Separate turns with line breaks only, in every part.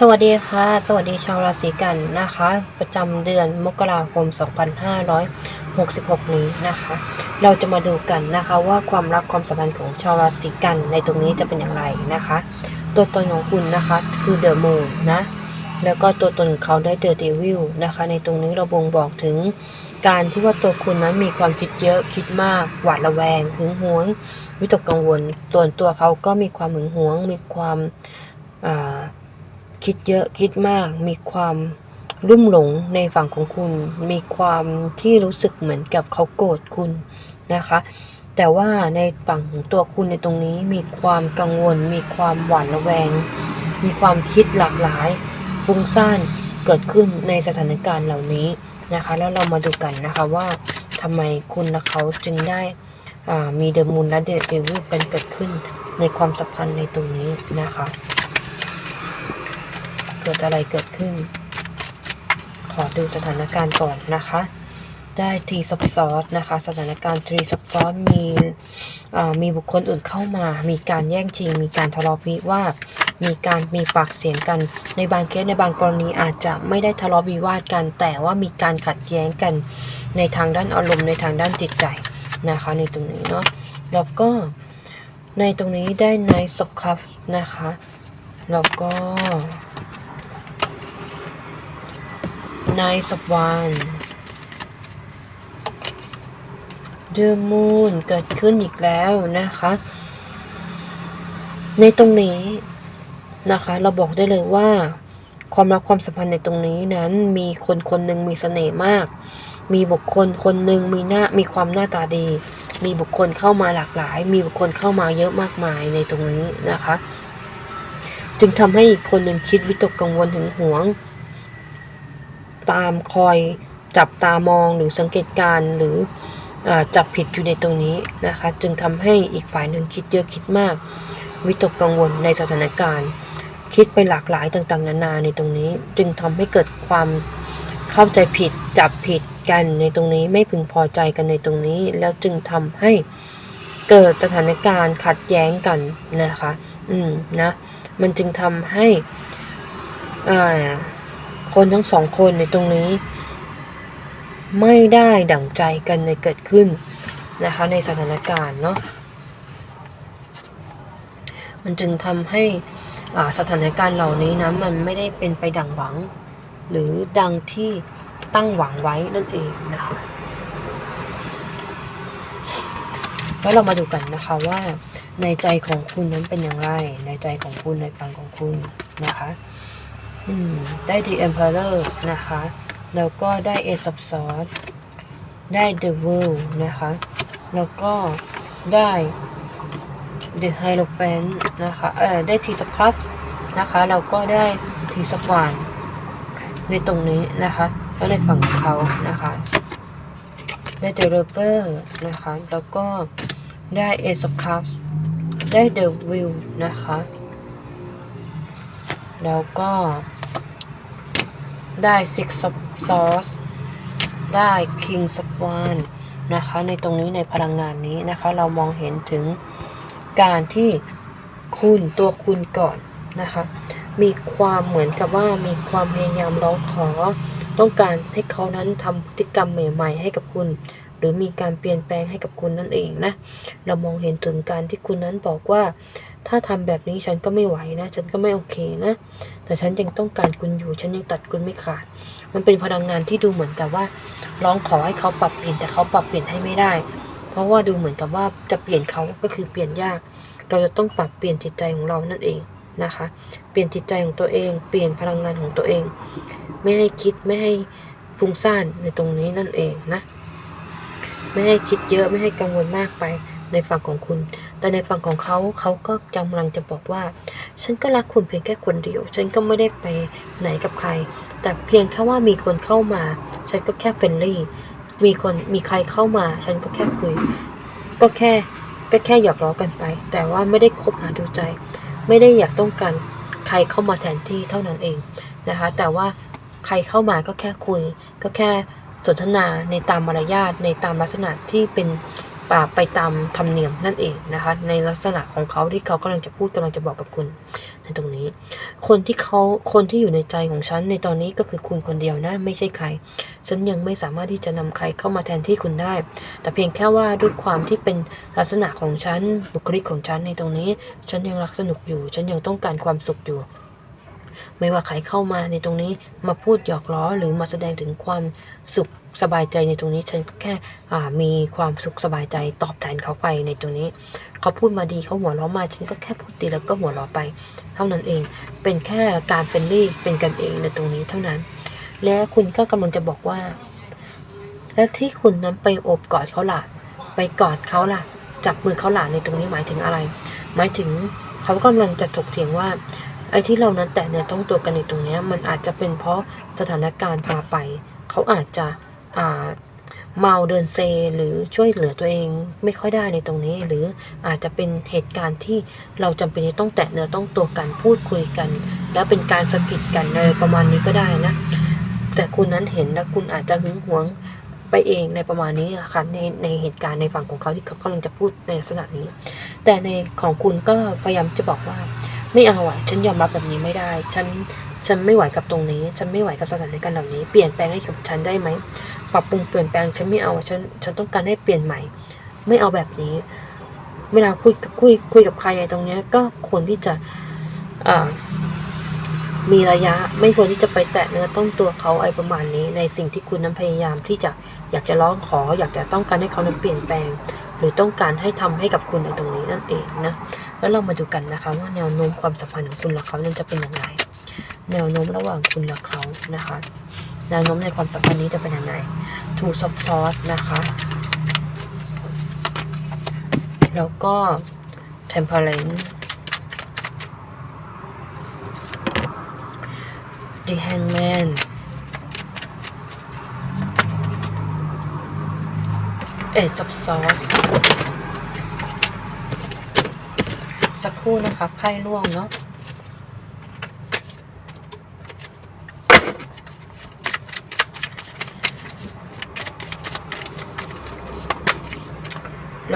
สวัสดีค่ะ สวัสดีชาวราศีกันนะคะ ประจำเดือนมกราคม 2566 นี้นะคะ เราจะมาดูกันนะคะว่าความรักความสัมพันธ์ของชาวราศีกันในตรงนี้จะเป็นอย่างไรนะคะ ตัวตนของคุณนะคะคือเดอะมูนนะแล้วก็ตัวตนของเขาได้เดอะเดวิลนะคะ ในตรงนี้เราบ่งบอกถึงการที่ว่าตัวคุณนั้นมีความคิดเยอะคิดมาก หวาดระแวงหึงหวง วิตกกังวลส่วนตัวเขาก็มีความหึงหวง มีความอ่า คิดเยอะคิดมาก มีความรุ่มหลงในฝั่งของคุณ มีความที่รู้สึกเหมือนกับเขาโกรธคุณนะคะ แต่ว่าในฝั่งของตัวคุณในตรงนี้มีความกังวล มีความหวาดระแวง มีความคิดหลากหลาย ฟุ้งซ่านเกิดขึ้นในสถานการณ์เหล่านี้นะคะ แล้วเรามาดูกันนะคะว่าทำไมคุณและเขาจึงได้อ่ามีเดอะมูนและเดอะเดวิลกันเกิดขึ้นในความสัมพันธ์ในตรงนี้นะคะ เกิดอะไรเกิดขึ้น ขอดูสถานการณ์ก่อนนะคะ ได้ทีซับซ้อนนะคะ สถานการณ์ทีซับซ้อนมีมีบุคคลอื่นเข้ามา มีการแย่งชิง มีการทะเลาะวิวาทมีการมีปากเสียงกัน ในบางเคสในบางกรณีอาจจะไม่ได้ทะเลาะวิวาทกัน แต่ว่ามีการขัดแย้งกันในทางด้านอารมณ์ในทางด้านจิตใจนะคะในตรงนี้เนาะแล้วก็ในตรงนี้ได้ไนท์สคัฟนะคะ แล้วก็ Nice of One The Moon เกิดขึ้นอีกแล้วนะคะ ในตรงนี้นะคะ เราบอกได้เลยว่า ความรักความสัมพันธ์ในตรงนี้นั้น มีคนคนหนึ่งมีเสน่ห์มาก มีบุคคลคนหนึ่งมีหน้ามีความหน้าตาดี มีบุคคลเข้ามาหลากหลาย มีบุคคลเข้ามาเยอะมากมายในตรงนี้นะคะ จึงทำให้อีกคนหนึ่งคิดวิตกกังวลถึงหวง ตามคอยจับตามองหรือสังเกตการ์หรืออจับผิดอยู่ในตรงนี้นะคะ จึงทำให้อีกฝ่ายหนึ่งคิดเยอะคิดมาก วิตกกังวลในสถานการณ์ คิดไปหลากหลายต่างๆ นานาในตรงนี้ จึงทำให้เกิดความเข้าใจผิดจับผิดกันในตรงนี้ไม่พึงพอใจกันในตรงนี้ แล้วจึงทำให้เกิดสถานการณ์ขัดแย้งกันนะคะ อืมนะ มันจึงทำให้อ่า คนทั้งสองคนในตรงนี้ ไม่ได้ดั่งใจกันในเกิดขึ้นนะคะในสถานการณ์เนาะมันจึงทำให้สถานการณ์เหล่านี้นะมันไม่ได้เป็นไปดังหวัง หรือดังที่ตั้งหวังไว้นั่นเองนะคะแล้วเรามาดูกันนะคะว่าในใจของคุณนั้นเป็นอย่างไร ในใจของคุณในฝั่งของคุณนะคะ ได้ The Emperor นะคะ แล้วก็ได้ Ace of Swords ได้ The World นะคะ แล้วก็ได้ The Hierophant นะคะ เออได้ T สักครับนะคะ แล้วก็ได้ T สักวานในตรงนี้นะคะแล้วในฝั่งเขานะคะ ได้ The Roper นะคะ แล้วก็ได้ Ace of Cups ได้ The Wheel นะคะ แล้วก็ ได้ Six of Swords ได้ King of Wands นะคะในตรงนี้ในพลังงานนี้นะคะเรามองเห็นถึงการที่คุณตัวคุณก่อนนะคะมีความเหมือนกับว่ามีความพยายามร้องขอ ต้องการให้เขานั้นทำพฤติกรรมใหม่ ๆ ให้กับคุณ หรือมีการเปลี่ยนแปลงให้กับคุณนั่นเองนะเรามองเห็นถึงการที่คุณนั้นบอกว่า ถ้าทำแบบนี้ฉันก็ไม่ไหวนะ ฉันก็ไม่โอเคนะ แต่ฉันยังต้องการคุณอยู่ ฉันยังตัดคุณไม่ขาด มันเป็นพลังงานที่ดูเหมือนกับว่า ร้องขอให้เขาปรับเปลี่ยนแต่เขาปรับเปลี่ยนให้ไม่ได้ เพราะว่าดูเหมือนกับว่าจะเปลี่ยนเขาก็คือเปลี่ยนยาก เราจะต้องปรับเปลี่ยนจิตใจของเรานั่นเองนะคะ เปลี่ยนจิตใจของตัวเอง เปลี่ยนพลังงานของตัวเอง ไม่ให้คิดไม่ให้ฟุ้งซ่านในตรงนี้นั่นเองนะ ไม่ให้คิดเยอะไม่ให้กังวลมากไปในฝั่งของคุณ แต่ในฝั่งของเขาเขาก็กำลังจะบอกว่า ฉันก็รักคุณเพียงแค่คนเดียว ฉันก็ไม่ได้ไปไหนกับใคร แต่เพียงแค่ว่ามีคนเข้ามา ฉันก็แค่เฟรนลี่ มีคนมีใครเข้ามา ฉันก็แค่คุย ก็แค่ก็แค่หยอกล้อกันไป แต่ว่าไม่ได้คบหาดูใจ ไม่ได้อยากต้องการใครเข้ามาแทนที่เท่านั้นเองนะคะ แต่ว่าใครเข้ามาก็แค่คุย ก็แค่สนทนาในตามมารยาทในตามลักษณะที่เป็น ป่าไปตามธรรมเนียมนั่นเองนะคะ ในลักษณะของเขาที่เขากำลังจะพูดกำลังจะบอกกับคุณ ในตรงนี้ คนที่เขาคนที่อยู่ในใจของฉันในตอนนี้ก็คือคุณคนเดียวนะ ไม่ใช่ใคร ฉันยังไม่สามารถที่จะนำใครเข้ามาแทนที่คุณได้ แต่เพียงแค่ว่าด้วยความที่เป็นลักษณะของฉันบุคลิกของฉันในตรงนี้ ฉันยังรักสนุกอยู่ ฉันยังต้องการความสุขอยู่ไม่ว่าใครเข้ามาในตรงนี้มาพูดหยอกล้อหรือมาแสดงถึงความสุข สบายใจในตรงนี้ ฉันก็แค่อ่ามีความสุขสบายใจตอบแทนเขาไปในตรงนี้ เขาพูดมาดีเขาหัวเราะมา ฉันก็แค่พูดดีแล้วก็หัวเราะไป เท่านั้นเอง เป็นแค่การเฟรนลี่เป็นกันเองในตรงนี้เท่านั้น และคุณก็กำลังจะบอกว่า แล้วที่คุณนั้นไปโอบกอดเขาล่ะ ไปกอดเขาล่ะ จับมือเขาล่ะในตรงนี้หมายถึงอะไร หมายถึงเขากำลังจะถกเถียงว่าไอ้ที่เรานั้นแตะเนี่ยต้องตัวกันในตรงนี้มันอาจจะเป็นเพราะสถานการณ์พาไป เขาอาจจะ เมาเดินเซ หรือช่วยเหลือตัวเองไม่ค่อยได้ในตรงนี้ หรืออาจจะเป็นเหตุการณ์ที่เราจำเป็นจะต้องแตะเนื้อต้องตัวกันพูดคุยกัน แล้วเป็นการสะกิดกันอะไรประมาณนี้ก็ได้นะ แต่คุณนั้นเห็นแล้วคุณอาจจะหึงหวงไปเองในประมาณนี้นะคะในในเหตุการณ์ในฝั่งของเขาที่เขากำลังจะพูดในลักษณะนี้ แต่ในของคุณก็พยายามจะบอกว่า ไม่เอาอะฉันยอมรับแบบนี้ไม่ได้ ฉันฉันไม่ไหวกับตรงนี้ ฉันไม่ไหวกับสถานการณ์เหล่านี้ เปลี่ยนแปลงให้กับฉันได้ไหม ปรับปรุงเปลี่ยนแปลงฉันไม่เอาฉันฉันต้องการให้เปลี่ยนใหม่ ไม่เอาแบบนี้ เวลาคุยคุยคุยกับใครในตรงเนี้ยก็ควรที่จะมีระยะไม่ควรที่จะไปแตะเนื้อต้องตัวเขาอะไรประมาณนี้ ในสิ่งที่คุณนั้นพยายามที่จะอยากจะร้องขอ อยากจะต้องการให้เขานั้นเปลี่ยนแปลง หรือต้องการให้ทำให้กับคุณในตรงนี้นั่นเองนะแล้วเรามาดูกันนะคะ ว่าแนวโน้มความสัมพันธ์ของคุณและเขานั้นจะเป็นอยังไงแนวโน้มระหว่างคุณและเขานะคะ แนวโน้มในความสัมพันธ์นี้จะเป็นยังไงทูกซอฟซอสนะคะ แล้วก็ temperance the hangman ace of swords สักครู่นะคะไพ่ร่วงเนาะ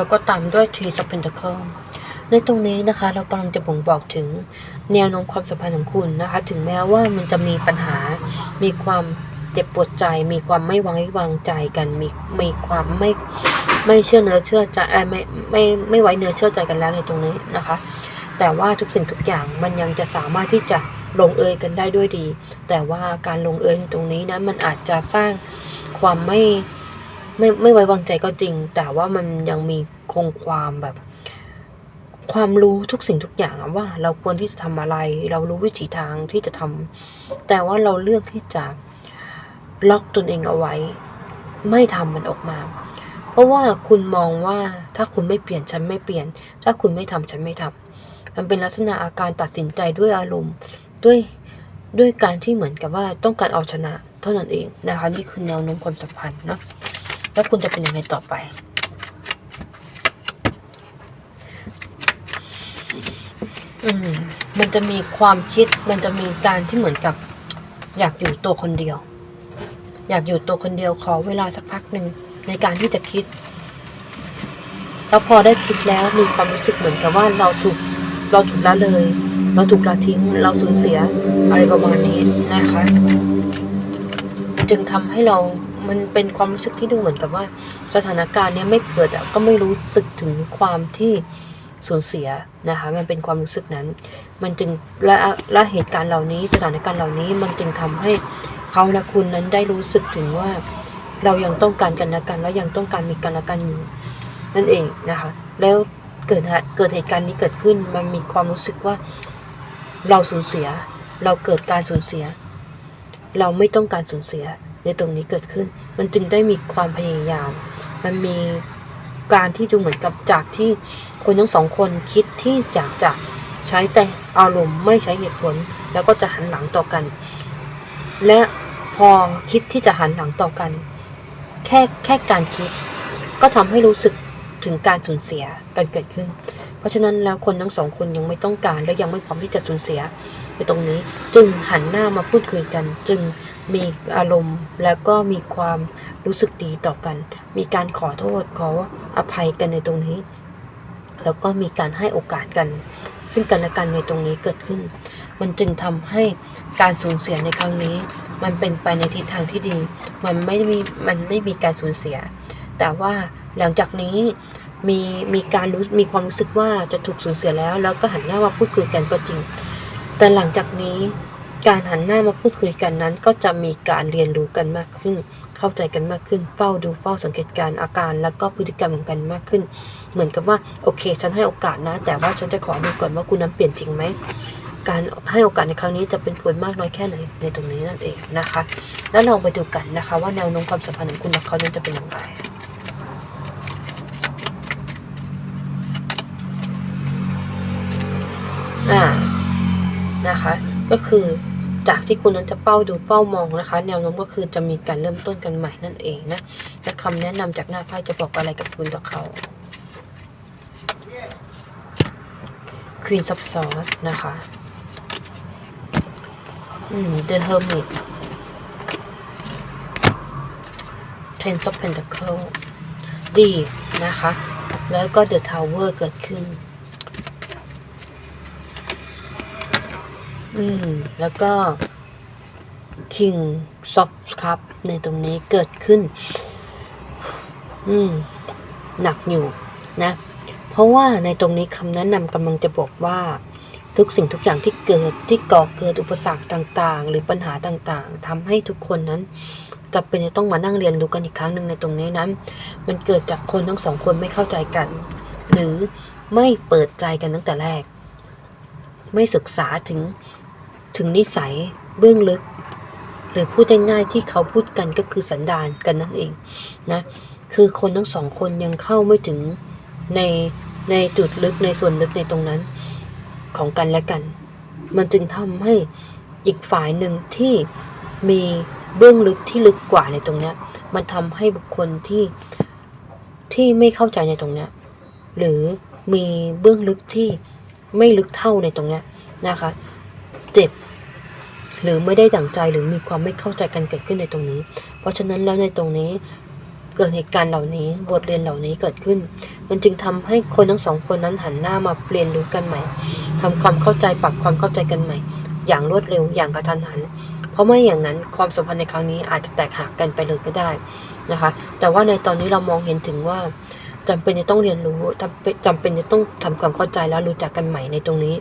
แล้วก็ตามด้วย Three of Pentacles ในตรงนี้นะคะ เรากำลังจะบ่งบอกถึงแนวโน้มความสัมพันธ์ของคุณนะคะ ถึงแม้ว่ามันจะมีปัญหา มีความเจ็บปวดใจ มีความไม่วางวางใจกัน มีมีความไม่ไม่เชื่อเนื้อเชื่อใจไม่ไม่ไม่ไว้เนื้อเชื่อใจกันแล้วในตรงนี้นะคะ แต่ว่าทุกสิ่งทุกอย่างมันยังจะสามารถที่จะลงเอยกันได้ด้วยดี แต่ว่าการลงเอยในตรงนี้นะมันอาจจะสร้างความไม่ ไม่ไม่ไว้วางใจก็จริง แต่ว่ามันยังมีคงความแบบ ความรู้ทุกสิ่งทุกอย่างว่า เราควรที่จะทำอะไร เรารู้วิถีทางที่จะทำแต่ว่าเราเลือกที่จะล็อกตนเองเอาไว้ ไม่ทำมันออกมา เพราะว่าคุณมองว่าถ้าคุณไม่เปลี่ยนฉันไม่เปลี่ยน ถ้าคุณไม่ทำฉันไม่ทำมันเป็นลักษณะอาการตัดสินใจด้วยอารมณ์ด้วยด้วยการที่เหมือนกับว่าต้องการเอาชนะเท่านั้นเองนะคะนี่คือแนวโน้มความสัมพันธ์นะ แล้วคุณจะเป็นยังไงต่อไป อืม มันจะมีความคิด มันจะมีการที่เหมือนกับ อยากอยู่ตัวคนเดียว อยากอยู่ตัวคนเดียวขอเวลาสักพักหนึ่งในการที่จะคิด แล้วพอได้คิดแล้วมีความรู้สึกเหมือนกับว่าเราถูกเราถูกละเลย เราถูกละทิ้ง เราสูญเสียอะไรประมาณนี้นะคะ จึงทำให้เรา มันเป็นความรู้สึกที่ดูเหมือนกับว่า สถานการณ์เนี้ยไม่เกิดก็ไม่รู้สึกถึงความที่สูญเสียนะคะ มันเป็นความรู้สึกนั้น มันจึงและและเหตุการณ์เหล่านี้ สถานการณ์เหล่านี้มันจึงทำให้เขาและคุณนั้นได้รู้สึกถึงว่า เรายังต้องการกันและกัน และยังต้องการมีกันและกันอยู่นั่นเองนะคะ แล้วเกิดเกิดเหตุการณ์นี้เกิดขึ้น มันมีความรู้สึกว่าเราสูญเสีย เราเกิดการสูญเสีย เราไม่ต้องการสูญเสีย ในตรงนี้เกิดขึ้น มันจึงได้มีความพยายาม มันมีการที่ดูเหมือนกับจากที่คนทั้งสองคนคิดที่อยากจะใช้แต่อารมณ์ไม่ใช้เหตุผล แล้วก็จะหันหลังต่อกัน และพอคิดที่จะหันหลังต่อกัน แค่แค่การคิด ก็ทำให้รู้สึกถึงการสูญเสียกันเกิดขึ้น เพราะฉะนั้นแล้วคนทั้งสองคนยังไม่ต้องการและยังไม่พร้อมที่จะสูญเสียในตรงนี้ จึงหันหน้ามาพูดคุยกัน จึง มีอารมณ์แล้วก็มีความรู้สึกดีต่อกัน มีการขอโทษขออภัยกันในตรงนี้ แล้วก็มีการให้โอกาสกัน ซึ่งกันและกันในตรงนี้เกิดขึ้น มันจึงทำให้การสูญเสียในครั้งนี้ มันเป็นไปในทิศทางที่ดี มันไม่มีมันไม่มีการสูญเสีย แต่ว่าหลังจากนี้มีมีการรู้มีความรู้สึกว่าจะถูกสูญเสียแล้ว แล้วก็หันหน้ามาพูดคุยกันก็จริง แต่หลังจากนี้ การหันหน้ามาพูดคุยกันนั้น ก็จะมีการเรียนรู้กันมากขึ้น เข้าใจกันมากขึ้น เฝ้าดูเฝ้าสังเกตการอาการ แล้วก็พฤติกรรมของกันมากขึ้น เหมือนกับว่าโอเค ฉันให้โอกาสนะ แต่ว่าฉันจะขอดูก่อนว่าคุณนั้นเปลี่ยนจริงไหมการให้โอกาสในครั้งนี้จะเป็นผลมากน้อยแค่ไหนในตรงนี้นั่นเองนะคะ แล้วลองไปดูกันนะคะ ว่าแนวโน้มความสัมพันธ์ของคุณกับเขานั้นจะเป็นอย่างไรอ่านะคะ ก็คือ จากที่คุณนั้นจะเฝ้าดูเฝ้ามองนะคะ แนวโน้มก็คือจะมีการเริ่มต้นกันใหม่นั่นเองนะและคำแนะนำจากหน้าไพ่จะบอกอะไรกับคุณต่อเขา Queen of Swords นะคะอืม The Hermit Ten of Pentacles ดีนะคะ แล้วก็ The Tower เกิดขึ้น อืม แล้วก็ King of Cup ในตรงนี้เกิดขึ้น อืม หนักอยู่นะ เพราะว่าในตรงนี้คำแนะนำกำลังจะบอกว่า ทุกสิ่งทุกอย่างที่เกิดที่ก่อเกิดอุปสรรคต่างๆ หรือปัญหาต่างๆทำให้ทุกคนนั้นจำเป็นจะต้องมานั่งเรียนรู้กันอีกครั้งหนึ่งในตรงนี้นั้นมันเกิดจากคนทั้งสองคนไม่เข้าใจกัน หรือไม่เปิดใจกันตั้งแต่แรก ไม่ศึกษาถึง ถึงนิสัยเบื้องลึก หรือพูดง่ายๆที่เขาพูดกันก็คือสันดานกันนั่นเองนะคือคนทั้งสองคนยังเข้าไม่ถึงในในจุดลึกในส่วนลึกในตรงนั้นของกันและกัน มันจึงทำให้อีกฝ่ายหนึ่งที่มีเบื้องลึกที่ลึกกว่าในตรงนี้มันทำให้บุคคลที่ที่ไม่เข้าใจในตรงนี้หรือมีเบื้องลึกที่ไม่ลึกเท่าในตรงนี้นะคะ เจ็บ หรือไม่ได้ดั่งใจหรือมีความไม่เข้าใจกันเกิดขึ้นในตรงนี้ เพราะฉะนั้นแล้วในตรงนี้เกิดเหตุการณ์เหล่านี้บทเรียนเหล่านี้เกิดขึ้น มันจึงทำให้คนทั้งสองคนนั้นหันหน้ามาเรียนรู้กันใหม่ทำความเข้าใจปรับความเข้าใจกันใหม่ อย่างรวดเร็วอย่างกระทันหัน เพราะไม่อย่างนั้นความสัมพันธ์ในครั้งนี้อาจจะแตกหักกันไปเลยก็ได้นะคะ แต่ว่าในตอนนี้เรามองเห็นถึงว่าจำเป็นจะต้องเรียนรู้จำเป็นจำเป็นจะต้องทำความเข้าใจแล้วรู้จักกันใหม่ในตรงนี้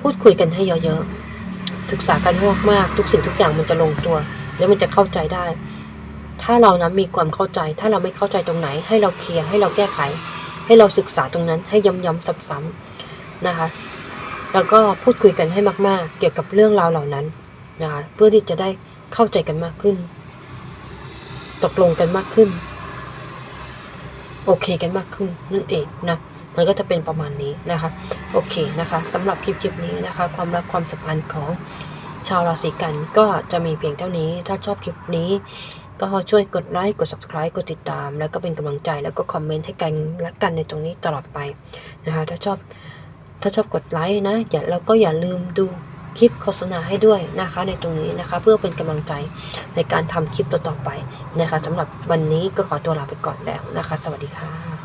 พูดคุยกันให้เยอะๆ ศึกษากันให้มากๆทุกสิ่งทุกอย่างมันจะลงตัว แล้วมันจะเข้าใจได้ ถ้าเรานะมีความเข้าใจ ถ้าเราไม่เข้าใจตรงไหน ให้เราเคลียร์ให้เราแก้ไข ให้เราศึกษาตรงนั้นให้ย้ำๆซ้ำๆนะคะ แล้วก็พูดคุยกันให้มากๆ เกี่ยวกับเรื่องราวเหล่านั้นนะคะเพื่อที่จะได้เข้าใจกันมากขึ้น ตกลงกันมากขึ้น โอเคกันมากขึ้นนั่นเองนะ มันก็จะเป็นประมาณนี้นะคะ โอเคนะคะสำหรับคลิปคลิปนี้นะคะ ความรักความสัมพันธ์ของชาวราศีกันก็จะมีเพียงเท่านี้ ถ้าชอบคลิปนี้ ก็ช่วยกดไลค์ กด subscribe กดติดตาม แล้วก็เป็นกำลังใจ แล้วก็คอมเมนต์ให้กันและกันในตรงนี้ตลอดไปนะคะ ถ้าชอบ ถ้าชอบกดไลค์นะ อย่าแล้วก็อย่าลืมดูคลิปโฆษณาให้ด้วยนะคะ ในตรงนี้นะคะ เพื่อเป็นกำลังใจในการทำคลิปต่อๆไปนะคะสำหรับวันนี้ก็ขอตัวลาไปก่อนแล้วนะคะ สวัสดีค่ะ